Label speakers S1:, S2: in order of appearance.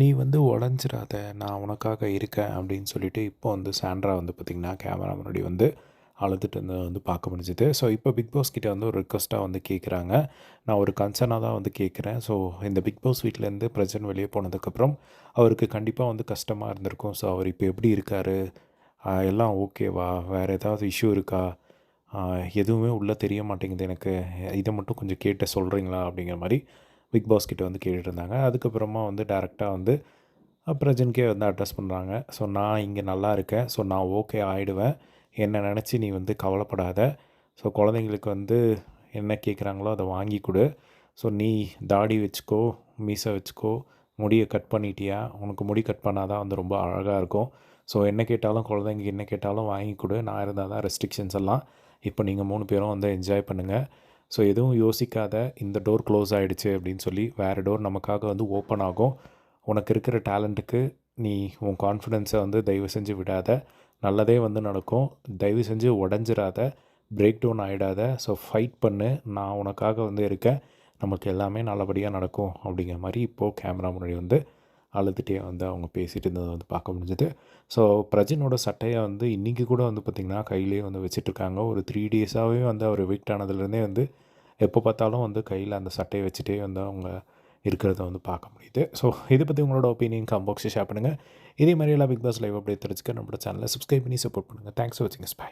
S1: நீ வந்து உடஞ்சிராத நான் உனக்காக இருக்கேன் அப்படின்னு சொல்லிட்டு இப்போ வந்து சாண்ட்ரா வந்து பார்த்திங்கன்னா கேமரா முன்னாடி வந்து அழுதுட்டு வந்து பார்க்க முடிஞ்சுது. ஸோ இப்போ பிக் பாஸ் கிட்டே வந்து ஒரு ரிக்வஸ்ட்டாக வந்து கேட்குறாங்க நான் ஒரு கன்சர்னாக தான் வந்து கேட்குறேன் ஸோ இந்த பிக் பாஸ் வீட்டிலேருந்து பிரசன்ட் வெளியே போனதுக்கப்புறம் அவருக்கு கண்டிப்பாக வந்து கஷ்டமாக இருந்திருக்கும். ஸோ அவர் இப்போ எப்படி இருக்கார்? எல்லாம் ஓகேவா வேறு ஏதாவது இஷ்யூ இருக்கா? எதுவுமே உள்ளே தெரிய மாட்டேங்குது எனக்கு. இதை மட்டும் கொஞ்சம் கேட்டு சொல்கிறீங்களா அப்படிங்கிற மாதிரி பிக் பாஸ் கிட்டே வந்து கேட்டுட்டு இருந்தாங்க அதுக்கப்புறமா வந்து டேரெக்டாக வந்து பிரஜன்கே வந்து அட்ரஸ் பண்ணுறாங்க ஸோ நான் இங்கே நல்லா இருக்கேன். ஸோ நான் ஓகே ஆகிடுவேன் என்னை நினச்சி நீ வந்து கவலைப்படாத. ஸோ குழந்தைங்களுக்கு வந்து என்ன கேட்குறாங்களோ அதை வாங்கி கொடு. ஸோ நீ தாடி வச்சுக்கோ மீசை வச்சுக்கோ முடியை கட் பண்ணிட்டியா? உனக்கு முடி கட் பண்ணால் தான் வந்து ரொம்ப அழகாக இருக்கும். ஸோ என்ன கேட்டாலும் குழந்தைங்க என்ன கேட்டாலும் வாங்கி கொடு. நான் இருந்தால் தான் ரெஸ்ட்ரிக்ஷன்ஸ் எல்லாம். இப்போ நீங்கள் மூணு பேரும் வந்து என்ஜாய் பண்ணுங்கள் ஸோ எதுவும் யோசிக்காத இந்த டோர் க்ளோஸ் ஆகிடுச்சு அப்படின்னு சொல்லி வேறு டோர் நமக்காக வந்து ஓப்பன் ஆகும். உனக்கு இருக்கிற டேலண்ட்டுக்கு நீ உன் கான்ஃபிடென்ஸை வந்து தயவு செஞ்சு விடாத. நல்லதே வந்து நடக்கும். தயவு செஞ்சு உடஞ்சிராத. பிரேக் டவுன் ஆகிடாத ஸோ ஃபைட் பண்ணு. நான் உனக்காக வந்து இருக்கேன். நமக்கு எல்லாமே நல்லபடியாக நடக்கும் அப்படிங்கிற மாதிரி இப்போது கேமரா முன்னாடி வந்து அழுதுகிட்டே வந்து அவங்க பேசிகிட்டு இருந்ததை வந்து பார்க்க முடிஞ்சது. ஸோ பிரஜனோட சட்டையை வந்து இன்றைக்கி கூட வந்து பார்த்திங்கன்னா கையிலேயே வந்து வச்சிட்ருக்காங்க. ஒரு த்ரீ டேஸாகவே வந்து அவர் வீக் ஆனதுலேருந்தே வந்து எப்போ பார்த்தாலும் வந்து கையில் அந்த சட்டையை வச்சுட்டே வந்து அவங்க இருக்கிறத வந்து பார்க்க முடியுது. ஸோ இதை பற்றி உங்களோட ஒப்பீனியன் கம்பாக்ஸை ஷேர் பண்ணுங்கள் இதே மாதிரி எல்லாம் பிக் பாஸ் லைவ் அப்படியே தெரிஞ்சுக்க நம்மளோட சேனலை சப்ஸ்கிரைப் பண்ணி சப்போர்ட் பண்ணுங்கள் தேங்க்ஸ் ஃபார் வாட்சிங் ஸ்பை